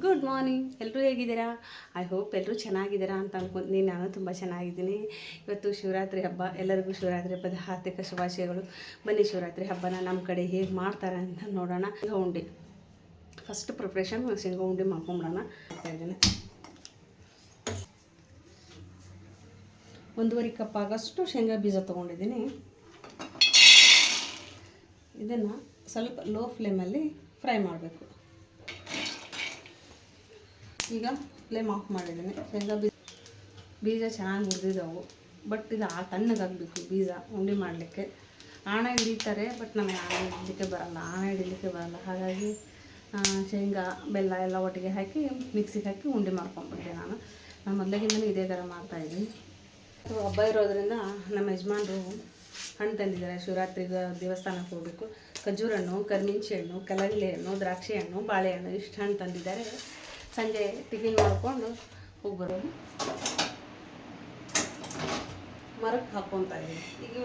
Good morning ಎಲ್ಲರೂ ಹೇಗಿದ್ದೀರಾ? I hope ಎಲ್ಲರೂ ಚೆನ್ನಾಗಿದ್ದೀರಾ ಅಂತ ಅನ್ಕೊಂತೀನಿ. ನಾನು ತುಂಬ ಚೆನ್ನಾಗಿದ್ದೀನಿ. ಇವತ್ತು ಶಿವರಾತ್ರಿ ಹಬ್ಬ. ಎಲ್ಲರಿಗೂ ಶಿವರಾತ್ರಿ ಹಬ್ಬದ ಹಾರ್ದಿಕ ಶುಭಾಶಯಗಳು. ಬನ್ನಿ ಶಿವರಾತ್ರಿ ಹಬ್ಬನ ನಮ್ಮ ಕಡೆ ಹೇಗೆ ಮಾಡ್ತಾರೆ ಅಂತ ನೋಡೋಣ. ಶೇಂಗಾ ಉಂಡೆ. ಫಸ್ಟ್ ಪ್ರಿಪ್ರೇಷನ್ ಶೇಂಗಾ ಉಂಡೆ ಮಾಡ್ಕೊಂಬಿಡೋಣ. ಇದ್ದೀನಿ. ಒಂದೂವರೆ ಕಪ್ ಆಗಷ್ಟು ಶೇಂಗಾ ಬೀಜ ತೊಗೊಂಡಿದ್ದೀನಿ. ಇದನ್ನು ಸ್ವಲ್ಪ ಲೋ ಫ್ಲೇಮಲ್ಲಿ ಫ್ರೈ ಮಾಡಬೇಕು. ಈಗ ಫ್ಲೇಮ್ ಆಫ್ ಮಾಡಿದ್ದೀನಿ. ಶೇಂಗಾ ಬೀಜ ಬೀಜ ಚೆನ್ನಾಗಿ ಹುರಿದಿದ್ದಾವು ಬಟ್ ಇದು ಆ ತಣ್ಣಗಾಗಬೇಕು ಬೀಜ ಉಂಡೆ ಮಾಡಲಿಕ್ಕೆ. ಆಣ ಹಿಡಿತಾರೆ ಬಟ್ ನಮಗೆ ಆಣೆ ಹಿಡಲಿಕ್ಕೆ ಬರಲ್ಲ. ಆಣ ಹಿಡಿಲಿಕ್ಕೆ ಬರಲ್ಲ. ಹಾಗಾಗಿ ಶೇಂಗಾ, ಬೆಲ್ಲ ಎಲ್ಲ ಒಟ್ಟಿಗೆ ಹಾಕಿ ಮಿಕ್ಸಿಗೆ ಹಾಕಿ ಉಂಡೆ ಮಾಡ್ಕೊಂಡ್ಬಿಟ್ಟೆ ನಾನು. ನಾನು ಮೊದಲಿಗಿಂದಲೂ ಇದೇ ಥರ ಮಾಡ್ತಾಯಿದ್ದೀನಿ ಹಬ್ಬ ಇರೋದ್ರಿಂದ ನಮ್ಮ ಯಜಮಾನರು ಹಣ್ಣು ತಂದಿದ್ದಾರೆ. ಶಿವರಾತ್ರಿಗೆ ದೇವಸ್ಥಾನಕ್ಕೆ ಹೋಗಬೇಕು. ಖಜೂರ ಹಣ್ಣು ಕರ್ಮಿಂಚಿ ಹಣ್ಣು ಕಲಗಲೆ ಹಣ್ಣು, ದ್ರಾಕ್ಷಿ ಹಣ್ಣು ಬಾಳೆಹಣ್ಣು ಇಷ್ಟು ಹಣ್ಣು ತಂದಿದ್ದಾರೆ. ಸಂಜೆ ಟಿಫಿನ್ ಮಾಡಿಕೊಂಡು ಹೋಗ್ಬರೋದು. ಮರಕ್ಕೆ ಹಾಕ್ಕೊತಾ ಇದ್ದೀನಿ. ಈಗ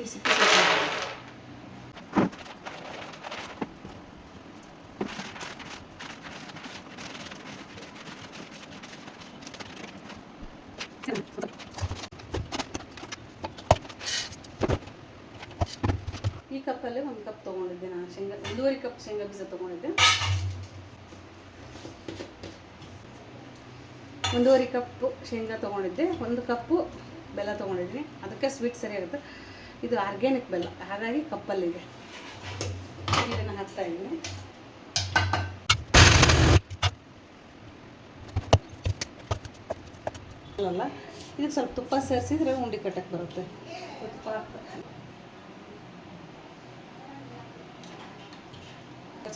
ಈ ಕಪ್ಪಲ್ಲಿ ಒಂದು ಕಪ್ ತೊಗೊಂಡಿದ್ದೆ ನಾನು ಶೇಂಗಾ, ಒಂದೂವರೆ ಕಪ್ ಶೇಂಗಾ ಬೀಜ ತೊಗೊಂಡಿದ್ದೆ. ಒಂದೂವರೆ ಕಪ್ಪು ಶೇಂಗಾ ತೊಗೊಂಡಿದ್ದೆ, ಒಂದು ಕಪ್ಪು ಬೆಲ್ಲ ತೊಗೊಂಡಿದ್ದೀನಿ. ಅದಕ್ಕೆ ಸ್ವೀಟ್ ಸರಿಯಾಗುತ್ತೆ ಇದು ಆರ್ಗ್ಯಾನಿಕ್ ಬೆಲ್ಲ, ಹಾಗಾಗಿ ಕಪ್ಪಲ್ಲಿದೆ. ಇದನ್ನು ಹಾಕ್ತಾ ಇದ್ದೀನಿ. ಅಲ್ಲ, ಇದಕ್ಕೆ ಸ್ವಲ್ಪ ತುಪ್ಪ ಸೇರಿಸಿದ್ರೆ ಉಂಡೆ ಕಟ್ಟಕ್ಕೆ ಬರುತ್ತೆ. ತುಪ್ಪ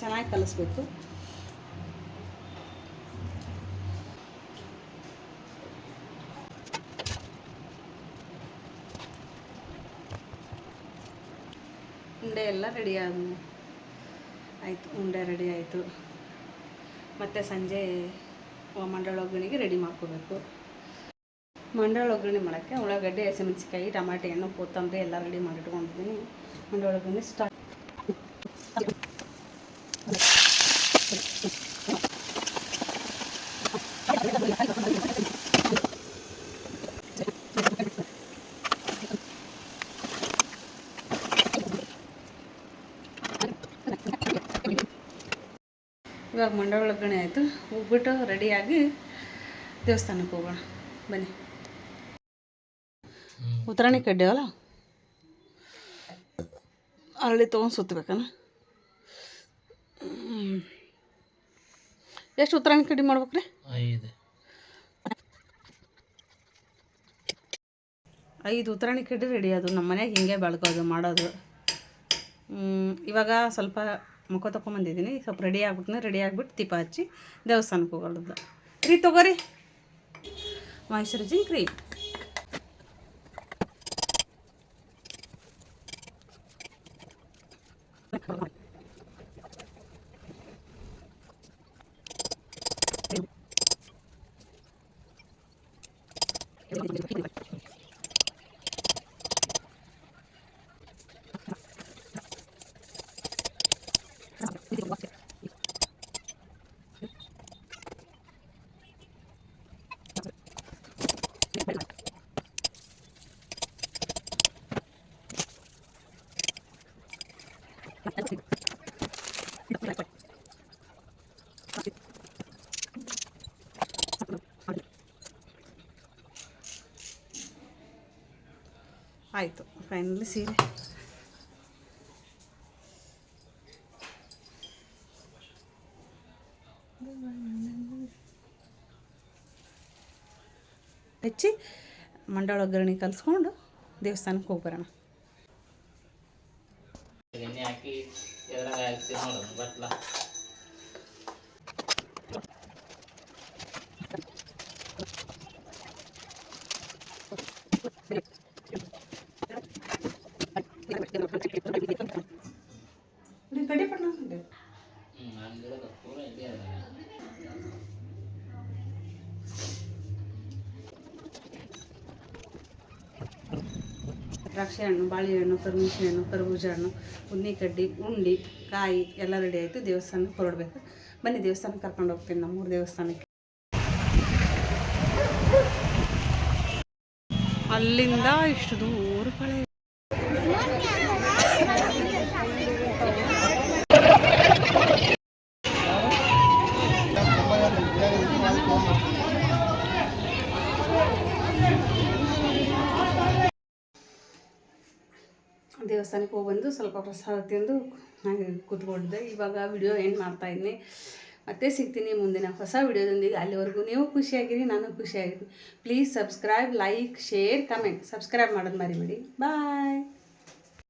ಚೆನ್ನಾಗಿ ಕಲಿಸ್ಬೇಕು. ಉಂಡೆ ಎಲ್ಲ ರೆಡಿ ಆದ ಆಯಿತು, ಉಂಡೆ ರೆಡಿ ಆಯಿತು. ಮತ್ತು ಸಂಜೆ ಮಂಡಳ ಒಗ್ಗರಣೆಗೆ ರೆಡಿ ಮಾಡ್ಕೋಬೇಕು. ಮಂಡಳ ಒಗ್ಗರಣೆ ಮಾಡೋಕ್ಕೆ ಉಳ್ಳಾಗಡ್ಡೆ ಹಸಿಮೆಣಸಿಕಾಯಿ ಟಮಾಟೆ ಹಣ್ಣು, ಕೊತ್ತಂಬರಿ ಎಲ್ಲ ರೆಡಿ ಮಾಡಿಟ್ಕೊಂಡಿದ್ದೀನಿ. ಮಂಡಳ ಒಗ್ಗರಣೆ ಸ್ಟಾರ್ಟ್ ಇವಾಗ ಮಂಡಳ ಒಗ್ಗರಣೆ ಆಯಿತು. ಹೋಗ್ಬಿಟ್ಟು ರೆಡಿಯಾಗಿ ದೇವಸ್ಥಾನಕ್ಕೆ ಹೋಗೋಣ. ಬನ್ನಿ. ಉತ್ತರಾಣಿ ಕಡ್ಡಿಯವಲ್ಲ ಅರಳಿ ತೊಗೊಂಡು ಸುತ್ತಬೇಕನ ಎಷ್ಟು ಉತ್ತರಾಣಿ ಕಡ್ಡಿ ಮಾಡ್ಬೇಕ್ರಿ ಐದು. ಐದು ಉತ್ತರಾಣಿ ಕಡ್ಡಿ ರೆಡಿ ಅದು ನಮ್ಮ ಮನೆಗೆ ಹಿಂಗೆ ಬೆಳ್ಕೋದು ಮಾಡೋದು. ಇವಾಗ ಸ್ವಲ್ಪ ಮುಖ ತೊಗೊಂಬಂದಿದ್ದೀನಿ ಸ್ವಲ್ಪ ರೆಡಿ ಆಗ್ಬಿಟ್ಟು ರೆಡಿ ಆಗ್ಬಿಟ್ಟು ದೀಪ ಹಚ್ಚಿ ದೇವಸ್ಥಾನಕ್ಕೆ ಹೋಗೋದು ರೀ ತಗೋರಿ ಮಾಯ್ಶ್ಚರೈಸಿಂಗ್ ಕ್ರೀಮ್ ಆಯಿತು ಫೈನಲಿ ಸೀರೆ. ಹೆಚ್ಚಿ ಮಂಡಳ ಒಗ್ಗರಣೆ ಕಲಿಸ್ಕೊಂಡು ದೇವಸ್ಥಾನಕ್ಕೆ ಹೋಗಿ ಬರೋಣ ದ್ರಾಕ್ಷಿ ಹಣ್ಣು ಬಾಳೆಹಣ್ಣು ಕರ್ಮಿಶಿನ ಹಣ್ಣು ಕರ್ಬೂಜ ಹಣ್ಣು ಉನ್ನಿ ಕಡ್ಡಿ ಉಂಡಿ, ಕಾಯಿ ಎಲ್ಲ ರೆಡಿ ಆಯಿತು. ದೇವಸ್ಥಾನಕ್ಕೆ ಹೊರಡ್ಬೇಕು. ಬನ್ನಿ, ದೇವಸ್ಥಾನಕ್ಕೆ ಕರ್ಕೊಂಡು ಹೋಗ್ತೀನಿ ನಮ್ಮೂರು ದೇವಸ್ಥಾನಕ್ಕೆ. ಅಲ್ಲಿಂದ ಇಷ್ಟು ದೂರ ಕಳೆ ದೇವಸ್ಥಾನಕ್ಕೆ ಹೋಗ್ಬಂದು ಸ್ವಲ್ಪ ಪ್ರಸಾದ ತಿಂದು ಕೂತ್ಕೊಂಡಿದ್ದೆ ಇವಾಗ ವಿಡಿಯೋ ಎಂಡ್ ಮಾಡ್ತಾ ಇದ್ದೀನಿ ಮತ್ತೆ ಸಿಗ್ತೀನಿ ಮುಂದಿನ ಹೊಸ ವಿಡಿಯೋದೊಂದಿಗೆ ಅಲ್ಲಿವರೆಗೂ ನೀವು ಖುಷಿಯಾಗಿರಿ, ನಾನು ಖುಷಿಯಾಗಿದ್ದೀನಿ please subscribe like share comment subscribe ಮಾಡೋದು ಮರಿಬೇಡಿ. ಬಾಯ್